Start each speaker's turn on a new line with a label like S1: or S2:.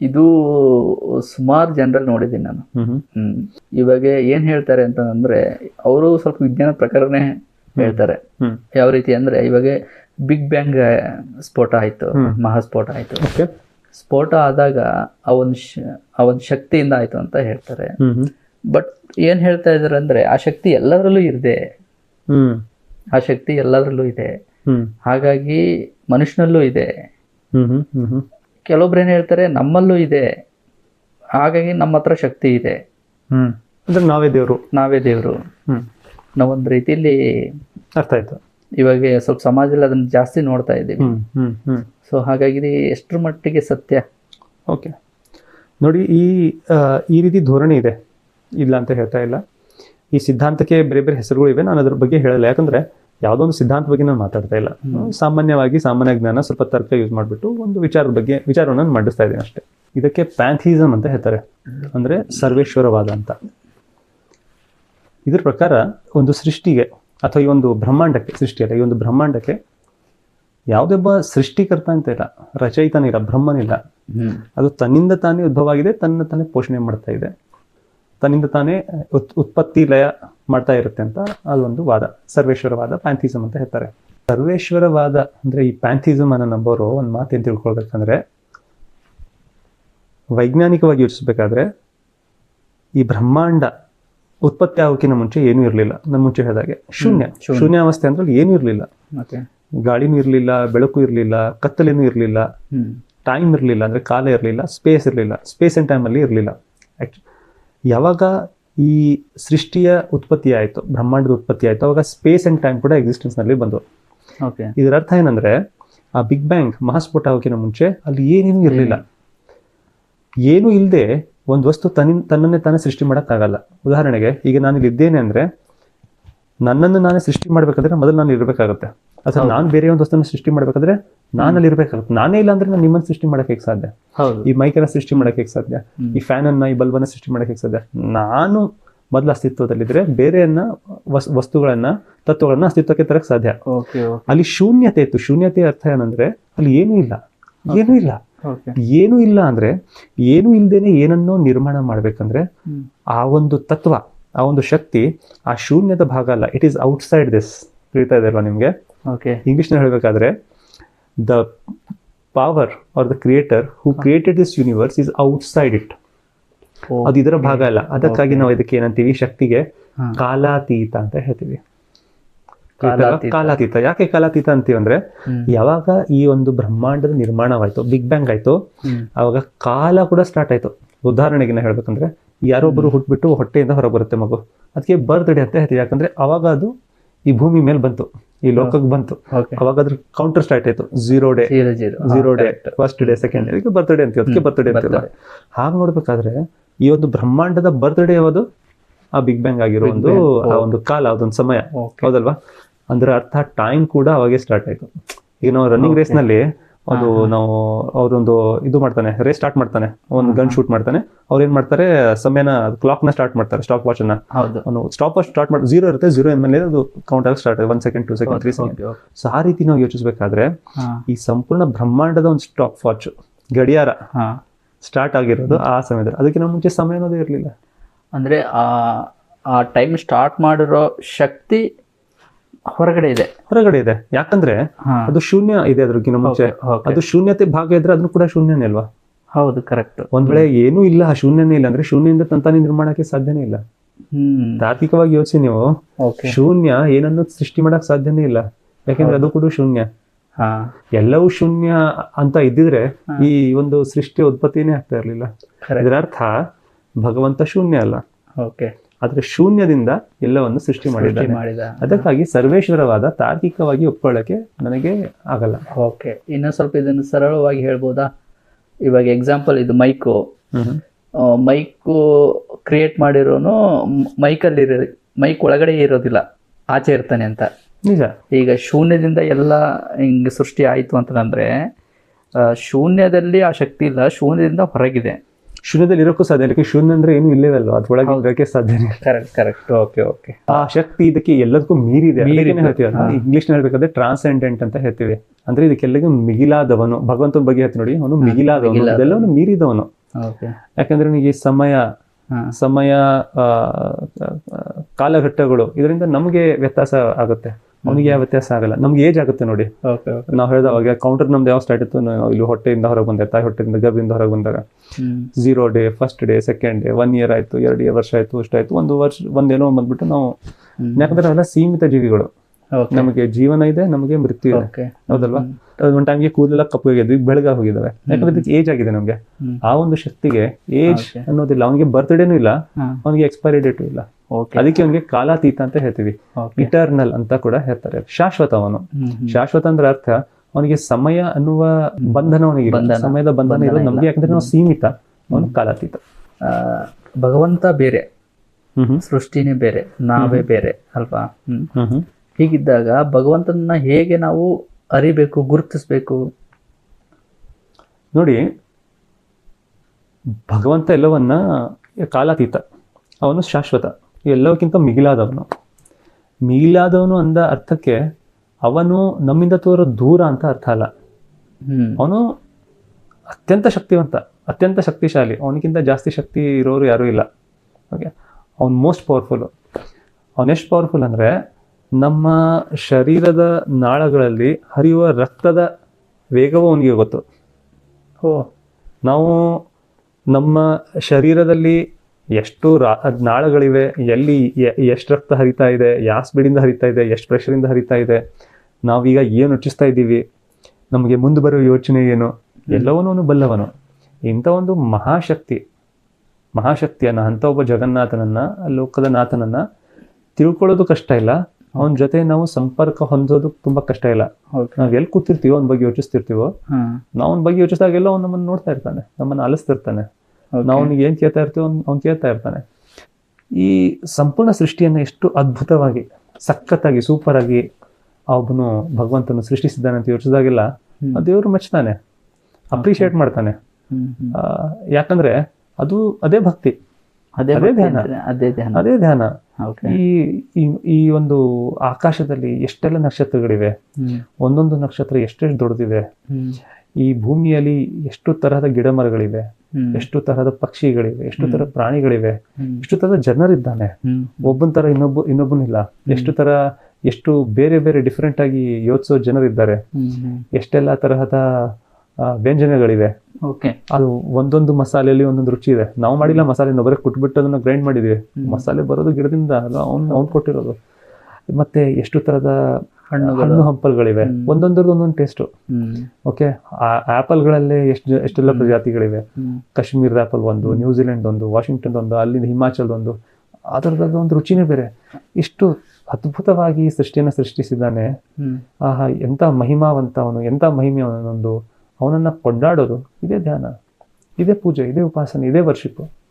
S1: ಇದು ಸುಮಾರು ಜನರಲ್ಲಿ ನೋಡಿದ್ದೀನಿ ನಾನು.
S2: ಹ್ಮ್
S1: ಇವಾಗ ಏನ್ ಹೇಳ್ತಾರೆ ಅಂತಂದ್ರೆ ಅವರು ಸ್ವಲ್ಪ ವಿಜ್ಞಾನ ಪ್ರಕಾರನೇ ಹೇಳ್ತಾರೆ. ಯಾವ ರೀತಿ ಅಂದ್ರೆ ಇವಾಗ ಬಿಗ್ ಬ್ಯಾಂಗ್ ಸ್ಫೋಟ ಆಯ್ತು ಮಹಾಸ್ಫೋಟ ಆಯ್ತು. ಸ್ಫೋಟ ಆದಾಗ ಆ ಒಂದು ಆ ಒಂದು ಶಕ್ತಿಯಿಂದ ಆಯ್ತು ಅಂತ ಹೇಳ್ತಾರೆ. ಬಟ್ ಏನ್ ಹೇಳ್ತಾ ಇದಾರೆ ಅಂದ್ರೆ ಆ ಶಕ್ತಿ ಎಲ್ಲದರಲ್ಲೂ ಇದೆ ಆ ಶಕ್ತಿ ಎಲ್ಲದರಲ್ಲೂ ಇದೆ. ಹಾಗಾಗಿ ಮನುಷ್ಯನಲ್ಲೂ ಇದೆ.
S2: ಹ್ಮ್ ಹ್ಮ್ ಹ್ಮ್ ಹ್ಮ್
S1: ಕೆಲವೊಬ್ರು ಏನ್ ಹೇಳ್ತಾರೆ ನಮ್ಮಲ್ಲೂ ಇದೆ. ಹಾಗಾಗಿ ನಮ್ಮ ಹತ್ರ ಶಕ್ತಿ ಇದೆ.
S2: ಹ್ಮ್. ಅಂದ್ರೆ ನಾವೇ ದೇವರು.
S1: ನಾವೇ ದೇವರು.
S2: ಹ್ಮ್.
S1: ನಾವೊಂದು ರೀತಿಯಲ್ಲಿ
S2: ಅರ್ಥ ಆಯ್ತು.
S1: ಇವಾಗ ಸ್ವಲ್ಪ ಸಮಾಜದಲ್ಲಿ ಅದನ್ನ ಜಾಸ್ತಿ ನೋಡ್ತಾ ಇದ್ದೀವಿ.
S2: ಹ್ಮ್ ಹ್ಮ್ ಹ್ಮ್.
S1: ಸೊ ಹಾಗಾಗಿ ಎಷ್ಟು ಎಷ್ಟರ ಮಟ್ಟಿಗೆ ಸತ್ಯ?
S2: ಓಕೆ. ನೋಡಿ ಈ ಆ, ಈ ರೀತಿ ಧೋರಣೆ ಇದೆ. ಇಲ್ಲ ಅಂತ ಹೇಳ್ತಾ ಇಲ್ಲ. ಈ ಸಿದ್ಧಾಂತಕ್ಕೆ ಬೇರೆ ಬೇರೆ ಹೆಸರುಗಳು ಇವೆ ನಾನು ಅದ್ರ ಬಗ್ಗೆ ಹೇಳಲ್ಲ. ಯಾಕಂದ್ರೆ ಯಾವುದೋ ಒಂದು ಸಿದ್ಧಾಂತ ಬಗ್ಗೆ ನಾನು ಮಾತಾಡ್ತಾ ಇಲ್ಲ. ಸಾಮಾನ್ಯವಾಗಿ ಸಾಮಾನ್ಯ ಜ್ಞಾನ ಸ್ವಲ್ಪ ತರ್ಕ ಯೂಸ್ ಮಾಡಿಬಿಟ್ಟು ಒಂದು ವಿಚಾರದ ಬಗ್ಗೆ ವಿಚಾರವನ್ನು ನಾನು ಮಂಡಿಸ್ತಾ ಇದ್ದೀನಿ ಅಷ್ಟೇ. ಇದಕ್ಕೆ ಪ್ಯಾಂಥಿಸಮ್ ಅಂತ ಹೇಳ್ತಾರೆ. ಅಂದ್ರೆ ಸರ್ವೇಶ್ವರವಾದ ಅಂತ. ಇದ್ರ ಪ್ರಕಾರ ಒಂದು ಸೃಷ್ಟಿಗೆ ಅಥವಾ ಈ ಒಂದು ಬ್ರಹ್ಮಾಂಡಕ್ಕೆ ಸೃಷ್ಟಿಯಲ್ಲ ಈ ಒಂದು ಬ್ರಹ್ಮಾಂಡಕ್ಕೆ ಯಾವುದೊಬ್ಬ ಸೃಷ್ಟಿಕರ್ತ ಅಂತ ಇಲ್ಲ ರಚಯಿತನಿಲ್ಲ ಬ್ರಹ್ಮನಿಲ್ಲ. ಅದು ತನ್ನಿಂದ ತಾನೇ ಉದ್ಭವ ಆಗಿದೆ ತನ್ನ ತಾನೇ ಪೋಷಣೆ ಮಾಡ್ತಾ ಇದೆ. ತನ್ನಿಂದ ತಾನೇ ಉತ್ ಉತ್ಪತ್ತಿ ಲಯ ಮಾಡ್ತಾ ಇರುತ್ತೆ ಅಂತ ಅದೊಂದು ವಾದ ಸರ್ವೇಶ್ವರವಾದ ಪ್ಯಾಂಥಿಸಮ್ ಅಂತ ಹೇಳ್ತಾರೆ. ಸರ್ವೇಶ್ವರವಾದ ಅಂದ್ರೆ ಈ ಪ್ಯಾಂಥಿಸಮ್ ಅನ್ನ ನಂಬೋರು ಒಂದು ಮಾತೇನು ತಿಳ್ಕೊಳ್ಬೇಕಂದ್ರೆ ವೈಜ್ಞಾನಿಕವಾಗಿ ಯೋಚಿಸ್ಬೇಕಾದ್ರೆ ಈ ಬ್ರಹ್ಮಾಂಡ ಉತ್ಪತ್ತಿ ಆಗೋಕ್ಕಿಂತ ಮುಂಚೆ ಏನೂ ಇರಲಿಲ್ಲ ನಮ್ಮ ಮುಂಚೆ ಹೇಳಿದಾಗೆ. ಶೂನ್ಯ
S1: ಶೂನ್ಯ.
S2: ಶೂನ್ಯಾವಸ್ಥೆ ಅಂದ್ರೆ ಏನು ಇರಲಿಲ್ಲ. ಗಾಳಿನೂ ಇರಲಿಲ್ಲ ಬೆಳಕು ಇರಲಿಲ್ಲ ಕತ್ತಲೇನೂ ಇರಲಿಲ್ಲ ಟೈಮ್ ಇರಲಿಲ್ಲ ಅಂದ್ರೆ ಕಾಲ ಇರಲಿಲ್ಲ ಸ್ಪೇಸ್ ಇರಲಿಲ್ಲ ಸ್ಪೇಸ್ ಅನ್ ಟೈಮ್ ಅಲ್ಲಿ ಇರಲಿಲ್ಲ. ಯಾವಾಗ ಈ ಸೃಷ್ಟಿಯ ಉತ್ಪತ್ತಿ ಆಯಿತು ಬ್ರಹ್ಮಾಂಡದ ಉತ್ಪತ್ತಿ ಆಯಿತು ಅವಾಗ ಸ್ಪೇಸ್ ಆ್ಯಂಡ್ ಟೈಮ್ ಕೂಡ ಎಕ್ಸಿಸ್ಟೆನ್ಸ್ನಲ್ಲಿ ಬಂದವು
S1: ಓಕೆ
S2: ಇದರ ಅರ್ಥ ಏನಂದರೆ ಆ ಬಿಗ್ ಬ್ಯಾಂಗ್ ಮಹಾಸ್ಫೋಟ ಆಗೋಕ್ಕಿಂತ ಮುಂಚೆ ಅಲ್ಲಿ ಏನೇನು ಇರಲಿಲ್ಲ. ಏನೂ ಇಲ್ಲದೆ ಒಂದು ವಸ್ತು ತನ್ನ ತನ್ನನ್ನೇ ತಾನೇ ಸೃಷ್ಟಿ ಮಾಡೋಕ್ಕಾಗಲ್ಲ. ಉದಾಹರಣೆಗೆ ಈಗ ನಾನು ಇಲ್ಲಿ ಇದ್ದೇನೆ ಅಂದರೆ ನನ್ನನ್ನು ನಾನೇ ಸೃಷ್ಟಿ ಮಾಡಬೇಕಾದ್ರೆ ಮೊದಲು ನಾನು ಇರಬೇಕಾಗುತ್ತೆ. ಅಥವಾ ನಾನು ಬೇರೆ ಒಂದು ವಸ್ತುನ ಸೃಷ್ಟಿ ಮಾಡ್ಬೇಕಾದ್ರೆ ನಾನು ಅಲ್ಲಿ ಇರಬೇಕಾಗುತ್ತೆ ನಾನೇ ಇಲ್ಲ ಅಂದ್ರೆ ನಾನು ನಿಮ್ಮನ್ನು ಸೃಷ್ಟಿ ಮಾಡೋಕೆ ಹೇಗೆ ಸಾಧ್ಯ? ಈ ಮೈಕನ್ನ ಸೃಷ್ಟಿ ಮಾಡಕ್ಕೆ ಹೇಗೆ ಸಾಧ್ಯ? ಈ ಫ್ಯಾನ್ ಅನ್ನ ಈ ಬಲ್ಬನ್ನ ಸೃಷ್ಟಿ ಮಾಡಕ್ಕೆ ಹೇಗೆ ಸಾಧ್ಯ? ನಾನು ಮೊದಲ ಅಸ್ತಿತ್ವದಲ್ಲಿದ್ರೆ ಬೇರೆಯನ್ನ ವಸ್ ವಸ್ತುಗಳನ್ನ ತತ್ವಗಳನ್ನ ಅಸ್ತಿತ್ವಕ್ಕೆ ತರಕ್ಕೆ ಸಾಧ್ಯ. ಅಲ್ಲಿ ಶೂನ್ಯತೆ ಇತ್ತು. ಶೂನ್ಯತೆ ಅರ್ಥ ಏನಂದ್ರೆ ಅಲ್ಲಿ ಏನೂ ಇಲ್ಲ. ಏನೂ ಇಲ್ಲ. ಏನೂ ಇಲ್ಲ ಅಂದ್ರೆ ಏನೂ ಇಲ್ದೇನೆ ಏನನ್ನೋ ನಿರ್ಮಾಣ ಮಾಡ್ಬೇಕಂದ್ರೆ ಆ ಒಂದು ತತ್ವ ಆ ಒಂದು ಶಕ್ತಿ ಆ ಶೂನ್ಯದ ಭಾಗ ಅಲ್ಲ. ಇಟ್ ಈಸ್ ಔಟ್ಸೈಡ್ ದಿಸ್ ತಿಳಿತಾ ಇದೆ ಅಲ್ವಾ ನಿಮಗೆ?
S1: ಓಕೆ
S2: ಇಂಗ್ಲಿಷ್ನ ಹೇಳಬೇಕಾದ್ರೆ the power are the creator who. Created this universe is outside it ಅದು ಇದರ ಭಾಗ ಅಲ್ಲ. ಅದಕ್ಕಾಗಿ ನಾವು ಇದಕ್ಕೆ ಏನಂತೀವಿ? ಶಕ್ತಿಗೆ ಕಾಲಾತೀತ ಅಂತ ಹೇಳ್ತೀವಿ.
S1: ಕಾಲಾತೀತ.
S2: ಯಾಕೆ ಕಾಲಾತೀತ ಅಂತೀವಿ ಅಂದ್ರೆ ಯಾವಾಗ ಈ ಒಂದು ಬ್ರಹ್ಮಾಂಡದ ನಿರ್ಮಾಣವಾಯ್ತು ಬಿಗ್ ಬ್ಯಾಂಗ್ ಆಯ್ತು ಅವಾಗ ಕಾಲ ಕೂಡ ಸ್ಟಾರ್ಟ್ ಆಯ್ತು. ಉದಾಹರಣೆಗೆ ಹೇಳ್ಬೇಕಂದ್ರೆ ಯಾರೊಬ್ಬರು ಹುಟ್ಬಿಟ್ಟು ಹೊಟ್ಟೆಯಿಂದ ಹೊರಗೆ ಬರುತ್ತೆ ಮಗು. ಅದಕ್ಕೆ ಬರ್ತ್ಡೇ ಅಂತ ಹೇಳ್ತೀವಿ. ಯಾಕಂದ್ರೆ ಅವಾಗ ಅದು ಈ ಭೂಮಿ ಮೇಲೆ ಬಂತು. ಈ ಲೋಕಕ್ಕೆ ಬಂತು. ಅವಾಗ ಅದ್ರ ಕೌಂಟರ್ ಸ್ಟಾರ್ಟ್ ಆಯ್ತು. Zero day
S1: zero
S2: zero day first day second day birthday ಅಂತೀವಿ. ಅದಕ್ಕೆ ಬರ್ತ್ಡೇ
S1: ಅಂತೀವಿ
S2: ಹಾಗೆ ನೋಡ್ಬೇಕಾದ್ರೆ ಈ ಒಂದು ಬ್ರಹ್ಮಾಂಡದ ಬರ್ತ್ಡೇ ಯಾವುದು? ಆ ಬಿಗ್ ಬ್ಯಾಂಗ್ ಆಗಿರೋ ಒಂದು ಆ ಒಂದು ಕಾಲ ಅದೊಂದು ಸಮಯ. ಹೌದಲ್ವಾ? ಅಂದ್ರೆ ಅರ್ಥ ಟೈಮ್ ಕೂಡ ಅವಾಗೆ ಸ್ಟಾರ್ಟ್ ಆಯ್ತು. ಈಗ ನಾವು ರನ್ನಿಂಗ್ ರೇಸ್ನಲ್ಲಿ ಅದು ನಾವು ಅವ್ರೊಂದು ಇದು ಮಾಡ್ತಾನೆ ರೇಸ್ ಸ್ಟಾರ್ಟ್ ಮಾಡ್ತಾನೆ. ಒಂದು ಗನ್ ಶೂಟ್ ಮಾಡ್ತಾನೆ. ಅವ್ರು ಏನ್ ಮಾಡ್ತಾರೆ ಸಮಯನ ಕ್ಲಾಕ್ನ ಸ್ಟಾರ್ಟ್ ಮಾಡ್ತಾರೆ ಸ್ಟಾಪ್ ವಾಚ್ ಅನ್ನ. ಸ್ಟಾಪ್ ವಾಚ್ ಸ್ಟಾರ್ಟ್ ಮಾಡಿ ಜೀರೋ ಇರುತ್ತೆ ಜೀರೋ ಮೇಲೆ ಅದು ಕೌಂಟ್ ಆಗಿ start one second two second three second so ಆ ರೀತಿ ನಾವು ಯೋಚಿಸಬೇಕಾದ್ರೆ ಈ ಸಂಪೂರ್ಣ ಬ್ರಹ್ಮಾಂಡದ ಒಂದು ಸ್ಟಾಪ್ ವಾಚ್ ಗಡಿಯಾರ ಸ್ಟಾರ್ಟ್ ಆಗಿರೋದು ಆ ಸಮಯದಲ್ಲಿ. ಅದಕ್ಕಿಂತ ಮುಂಚೆ ಸಮಯ ಅನ್ನೋದೇ ಇರಲಿಲ್ಲ.
S1: ಅಂದ್ರೆ ಆ ಆ ಟೈಮ್ ಸ್ಟಾರ್ಟ್ ಮಾಡಿರೋ ಶಕ್ತಿ ಹೊರಗಡೆ ಇದೆ.
S2: ಹೊರಗಡೆ ಇದೆ. ಯಾಕಂದ್ರೆ ಅದು ಶೂನ್ಯ ಇದೆ ಅದ್ರಕ್ಕಿಂತ ಮುಂಚೆ. ಅದು ಶೂನ್ಯತೆ ಭಾಗ ಇದ್ರೆ ಅದನ್ನು ಕೂಡ ಶೂನ್ಯನೇ ಅಲ್ವಾ?
S1: ಹೌದು ಕರೆಕ್ಟ್
S2: ಒಂದ್ ವೇಳೆ ಏನೂ ಇಲ್ಲ ಶೂನ್ಯನೇ ಇಲ್ಲ ಅಂದ್ರೆ ಶೂನ್ಯದಿಂದ ತಂತಾನೆ ನಿರ್ಮಾಣಕ್ಕೆ ಸಾಧ್ಯನೇ ಇಲ್ಲ.
S1: ತಾತ್ವಿಕವಾಗಿ
S2: ತಾರ್ಕಿಕವಾಗಿ ಯೋಚಿಸಿ ನೀವು. ಶೂನ್ಯ ಏನನ್ನು ಸೃಷ್ಟಿ ಮಾಡಕ್ ಸಾಧ್ಯನೇ ಇಲ್ಲ. ಯಾಕಂದ್ರೆ ಅದು ಕೂಡ ಶೂನ್ಯ. ಎಲ್ಲವೂ ಶೂನ್ಯ ಅಂತ ಇದ್ದಿದ್ರೆ ಈ ಒಂದು ಸೃಷ್ಟಿ ಉತ್ಪತ್ತಿನೇ ಆಗ್ತಾ ಇರ್ಲಿಲ್ಲ. ಇದರ ಅರ್ಥ ಭಗವಂತ ಶೂನ್ಯ ಅಲ್ಲ.
S1: ಓಕೆ.
S2: ಆದ್ರೆ ಶೂನ್ಯದಿಂದ ಎಲ್ಲವನ್ನು ಸೃಷ್ಟಿ ಮಾಡಿದ್ದಾನೆ.
S1: ಮಾಡಿದ.
S2: ಅದಕ್ಕಾಗಿ ಸರ್ವೇಶ್ವರವಾದ ತಾರ್ಕಿಕವಾಗಿ ಒಪ್ಕೊಳ್ಳಕ್ಕೆ ನನಗೆ ಆಗಲ್ಲ.
S1: ಓಕೆ. ಇನ್ನು ಸ್ವಲ್ಪ ಇದನ್ನು ಸರಳವಾಗಿ ಹೇಳ್ಬೋದಾ? ಇವಾಗ ಎಕ್ಸಾಂಪಲ್ ಇದು ಮೈಕು. ಮೈಕು ಕ್ರಿಯೇಟ್ ಮಾಡಿರೋನು ಮೈಕಲ್ಲಿ ಮೈಕ್ ಒಳಗಡೆ ಇರೋದಿಲ್ಲ. ಆಚೆ ಇರ್ತಾನೆ ಅಂತ.
S2: ನಿಜ.
S1: ಈಗ ಶೂನ್ಯದಿಂದ ಎಲ್ಲ ಹಿಂಗೆ ಸೃಷ್ಟಿ ಆಯಿತು ಅಂತಂದ್ರೆ ಶೂನ್ಯದಲ್ಲಿ ಆ ಶಕ್ತಿ ಇಲ್ಲ ಶೂನ್ಯದಿಂದ ಹೊರಗಿದೆ.
S2: ಶೂನ್ಯದಲ್ಲಿ ಇರೋಕ್ಕೂ ಸಾಧ್ಯ ಇಲ್ಲ. ಶೂನ್ಯ ಅಂದ್ರೆ ಏನು ಇಲ್ಲೇವಲ್ಲ ಅದ್ರೊಳಗೆ ಇರೋಕೆ ಇಲ್ಲ.
S1: ಕರೆಕ್ಟ್ ಕರೆಕ್ಟ್ ಓಕೆ ಓಕೆ
S2: ಆ ಶಕ್ತಿ ಇದಕ್ಕೆ ಎಲ್ಲದಕ್ಕೂ ಮೀರಿದೆ. ಹೇಳ್ತೀವಿ ಇಂಗ್ಲಿಷ್ ಹೇಳ್ಬೇಕಾದ್ರೆ ಟ್ರಾನ್ಸೆಂಡೆಂಟ್ ಅಂತ ಹೇಳ್ತೀವಿ. ಅಂದ್ರೆ ಇದಕ್ಕೆಲ್ಲಗೂ ಮಿಗಿಲಾದವನು. ಭಗವಂತನ ಬಗ್ಗೆ ಹೇಳ್ತೀನಿ ನೋಡಿ. ಅವನು ಮಿಗಿಲಾದವನು. ಇದೆಲ್ಲವನು ಮೀರಿದವನು. ಯಾಕಂದ್ರೆ ನನಗೆ ಈ ಸಮಯ ಸಮಯ ಕಾಲಘಟ್ಟಗಳು ಇದರಿಂದ ನಮಗೆ ವ್ಯತ್ಯಾಸ ಆಗುತ್ತೆ. ಅವನಿಗೆ ಯಾವ ವ್ಯತ್ಯಾಸ ಆಗಲ್ಲ. ನಮ್ಗೆ ಏಜ್ ಆಗುತ್ತೆ ನೋಡಿ. ನಾವು ಹೇಳಿದವಾಗ ಕೌಂಟರ್ ನಮ್ದು ಯಾವ ಸ್ಟಾರ್ಟ್ ಇತ್ತು? ನಾವು ಇಲ್ಲಿ ಹೊಟ್ಟೆಯಿಂದ ಹೊರಗೆ ಬಂದೆ. ತಾಯಿ ಹೊಟ್ಟೆಯಿಂದ ಗರ್ಭದಿಂದ ಹೊರಗೆ ಬಂದಾಗ. Zero day first day second day one year ಆಯ್ತು ಎರಡು ವರ್ಷ ಆಯ್ತು ಅಷ್ಟಾಯ್ತು ಒಂದು ವರ್ಷ ಒಂದೇನೋ ಬಂದ್ಬಿಟ್ಟು ನಾವು ಯಾಕಂದ್ರೆ ಅವೆಲ್ಲ ಸೀಮಿತ ಜೀವಿಗಳು. ನಮಗೆ ಜೀವನ ಇದೆ ನಮಗೆ ಮೃತ್ಯು ಇದೆ. ಹೌದಲ್ವಾ? ಒಂದ್ ಟೈಮ್ಗೆ ಕೂದಲೆಲ್ಲ ಕಪ್ಪುಗಿದ್ವಿ ಬೆಳಗ್ಗೆ ಹೋಗಿದಾವೆ ಯಾಕಂದ್ರೆ ಇದಕ್ಕೆ ಏಜ್ ಆಗಿದೆ ನಮ್ಗೆ. ಆ ಒಂದು ಶಕ್ತಿಗೆ ಏಜ್ ಅನ್ನೋದಿಲ್ಲ. ಅವನಿಗೆ ಬರ್ತ್ಡೇನೂ ಇಲ್ಲ. ಅವನಿಗೆ ಎಕ್ಸ್ಪೈರಿ ಡೇಟು ಇಲ್ಲ. ಅದಕ್ಕೆ ಅವನಿಗೆ ಕಾಲಾತೀತ ಅಂತ ಹೇಳ್ತೀವಿ. ಇಟರ್ನಲ್ ಅಂತ ಕೂಡ ಹೇಳ್ತಾರೆ. ಶಾಶ್ವತ ಅವನು. ಶಾಶ್ವತ ಅಂದ್ರೆ ಅರ್ಥ ಅವನಿಗೆ ಸಮಯ ಅನ್ನುವ ಬಂಧನ ಅವನಿಗೆ ಸಮಯದ ಬಂಧನ ಇರೋದು. ನಮ್ಗೆ. ಯಾಕಂದ್ರೆ ನಾವು ಸೀಮಿತ. ಅವನು ಕಾಲಾತೀತ.
S1: ಆ, ಭಗವಂತ ಬೇರೆ. ಸೃಷ್ಟಿನೇ ಬೇರೆ. ನಾವೇ ಬೇರೆ. ಅಲ್ವಾ? ಹೀಗಿದ್ದಾಗ ಭಗವಂತನ ಹೇಗೆ ನಾವು ಅರಿಬೇಕು ಗುರುತಿಸ್ಬೇಕು?
S2: ನೋಡಿ ಭಗವಂತ ಎಲ್ಲವನ್ನ ಕಾಲಾತೀತ. ಅವನು ಶಾಶ್ವತ. ಎಲ್ಲವಕ್ಕಿಂತ ಮಿಗಿಲಾದವನು. ಮಿಗಿಲಾದವನು ಅಂದ ಅರ್ಥಕ್ಕೆ ಅವನು ನಮ್ಮಿಂದ ತೋರೋ ದೂರ ಅಂತ ಅರ್ಥ ಅಲ್ಲ. ಅವನು ಅತ್ಯಂತ ಶಕ್ತಿವಂತ ಅತ್ಯಂತ ಶಕ್ತಿಶಾಲಿ. ಅವನಿಗಿಂತ ಜಾಸ್ತಿ ಶಕ್ತಿ ಇರೋರು ಯಾರೂ ಇಲ್ಲ. ಓಕೆ ಅವನು ಮೋಸ್ಟ್ ಅವನು ಅವನೆಷ್ಟು ಪವರ್ಫುಲ್ ಅಂದರೆ ನಮ್ಮ ಶರೀರದ ನಾಳಗಳಲ್ಲಿ ಹರಿಯುವ ರಕ್ತದ ವೇಗವೂ ಅವನಿಗೆ ಗೊತ್ತು.
S1: ಓ.
S2: ನಾವು ನಮ್ಮ ಶರೀರದಲ್ಲಿ ಎಷ್ಟು ರಾ ನಾಳಗಳಿವೆ ಎಲ್ಲಿ ಎಷ್ಟು ರಕ್ತ ಹರಿತಾ ಇದೆ ಯಾವ ಸ್ಪೀಡಿಂದ ಹರಿತಾ ಇದೆ ಎಷ್ಟು ಪ್ರೆಷರಿಂದ ಹರಿತಾ ಇದೆ ನಾವೀಗ ಏನು ಯೋಚಿಸ್ತಾ ಇದ್ದೀವಿ? ನಮಗೆ ಮುಂದೆ ಬರೋ ಯೋಚನೆ ಏನು? ಎಲ್ಲವನ್ನೂ ಅವನು ಬಲ್ಲವನು. ಇಂಥ ಒಂದು ಮಹಾಶಕ್ತಿ ಮಹಾಶಕ್ತಿಯನ್ನು ಅಂತ ಒಬ್ಬ ಜಗನ್ನಾಥನನ್ನ ಲೋಕದ ನಾಥನನ್ನ ತಿಳ್ಕೊಳ್ಳೋದು ಕಷ್ಟ ಇಲ್ಲ. ಅವನ ಜೊತೆ ನಾವು ಸಂಪರ್ಕ ಹೊಂದೋದು ತುಂಬಾ ಕಷ್ಟ ಇಲ್ಲ. ನಾವ್ ಎಲ್ಲಿ ಕೂತಿರ್ತೀವೋ ಅವನ ಬಗ್ಗೆ ಯೋಚಿಸ್ತಿರ್ತೀವೋ ನಾವು ಅವನ ಬಗ್ಗೆ ಯೋಚಿಸಿದಾಗೆಲ್ಲ ಅವ್ನು ನಮ್ಮನ್ನು ನೋಡ್ತಾ ಇರ್ತಾನೆ ನಮ್ಮನ್ನು ಅಲಿಸ್ತಿರ್ತಾನೆ. ನಾವು ಅವನಿಗೆ ಏನ್ ಕೇಳ್ತಾ ಇರ್ತೀವಿ ಅವ್ನು ಕೇಳ್ತಾ ಇರ್ತಾನೆ. ಈ ಸಂಪೂರ್ಣ ಸೃಷ್ಟಿಯನ್ನ ಎಷ್ಟು ಅದ್ಭುತವಾಗಿ ಸಖತ್ತಾಗಿ ಸೂಪರ್ ಆಗಿ ಒಬ್ಬನು ಭಗವಂತನು ಸೃಷ್ಟಿಸಿದ್ದಾನೆ ಅಂತ ಯೋಚಿಸಿದಾಗೆಲ್ಲ ದೇವರು ಮೆಚ್ತಾನೆ ಅಪ್ರಿಶಿಯೇಟ್ ಮಾಡ್ತಾನೆ. ಯಾಕಂದ್ರೆ ಅದು ಅದೇ ಭಕ್ತಿ.
S1: ಅದೇ
S2: ಅದೇ ಧ್ಯಾನ.
S1: ಅದೇ ಧ್ಯಾನ.
S2: ಅದೇ ಧ್ಯಾನ. ಈ ಈ- ಒಂದು ಆಕಾಶದಲ್ಲಿ ಎಷ್ಟೆಲ್ಲ ನಕ್ಷತ್ರಗಳಿವೆ ಒಂದೊಂದು ನಕ್ಷತ್ರ ಎಷ್ಟೆಷ್ಟು ದೊಡ್ಡದಿದೆ ಈ ಭೂಮಿಯಲ್ಲಿ ಎಷ್ಟು ತರಹದ ಗಿಡ ಮರಗಳಿವೆ ಎಷ್ಟು ತರಹದ ಪಕ್ಷಿಗಳಿವೆ ಎಷ್ಟು ತರ ಪ್ರಾಣಿಗಳಿವೆ ಎಷ್ಟು ತರ ಜನರಿದ್ದಾನೆ. ಒಬ್ಬನ ತರ ಇನ್ನೊಬ್ಬ ಇನ್ನೊಬ್ಬನಿಲ್ಲ. ಎಷ್ಟು ತರ ಎಷ್ಟು ಬೇರೆ ಬೇರೆ ಡಿಫ್ರೆಂಟ್ ಆಗಿ ಯೋಚಿಸೋ ಜನರಿದ್ದಾರೆ. ಎಷ್ಟೆಲ್ಲಾ ತರಹದ ವ್ಯಂಜನಗಳಿವೆ. ಅದು ಒಂದೊಂದು ಮಸಾಲೆಯಲ್ಲಿ ಒಂದೊಂದು ರುಚಿ ಇದೆ. ನಾವು ಮಾಡಿಲ್ಲ ಮಸಾಲೆ ಬರೀ ಕುಟ್ಬಿಟ್ಟು ಅದನ್ನ ಗ್ರೈಂಡ್ ಮಾಡಿದ್ವಿ. ಮಸಾಲೆ ಬರೋದು ಗಿಡದಿಂದ ಅಲ್ಲ ಅವ್ನು ಅವ್ನು ಕೊಟ್ಟಿರೋದು. ಮತ್ತೆ ಎಷ್ಟು ತರದ. ಹಣ್ಣು ಹಂಪಲ್ಗಳಿವೆ. ಒಂದೊಂದ್ರದ್ದು ಒಂದೊಂದು ಟೇಸ್ಟು ಓಕೆ ಆಪಲ್ಗಳಲ್ಲೇ ಎಷ್ಟು ಎಷ್ಟೆಲ್ಲ ಪ್ರಜಾತಿಗಳಿವೆ? ಕಾಶ್ಮೀರದ ಆಪಲ್ ಒಂದು ನ್ಯೂಜಿಲೆಂಡ್ ಒಂದು ವಾಷಿಂಗ್ಟನ್ ಒಂದು ಅಲ್ಲಿಂದ ಹಿಮಾಚಲದೊಂದು. ಅದರದ್ದು ಒಂದು ರುಚಿನೇ ಬೇರೆ. ಇಷ್ಟು ಅದ್ಭುತವಾಗಿ ಸೃಷ್ಟಿಯನ್ನು ಸೃಷ್ಟಿಸಿದ್ದಾನೆ.
S1: ಹ್ಮ್.
S2: ಆಹಾ ಎಂಥ ಮಹಿಮಾವಂತ ಅವನು ಎಂಥ ಮಹಿಮೆ ಅವನೊಂದು ಅವನನ್ನ ಕೊಂಡಾಡೋದು. ಇದೇ ಧ್ಯಾನ. ಇದೇ ಪೂಜೆ ಇದೇ ಉಪಾಸನೆ ಇದೇ ವರ್ಷಿಪ್ಪು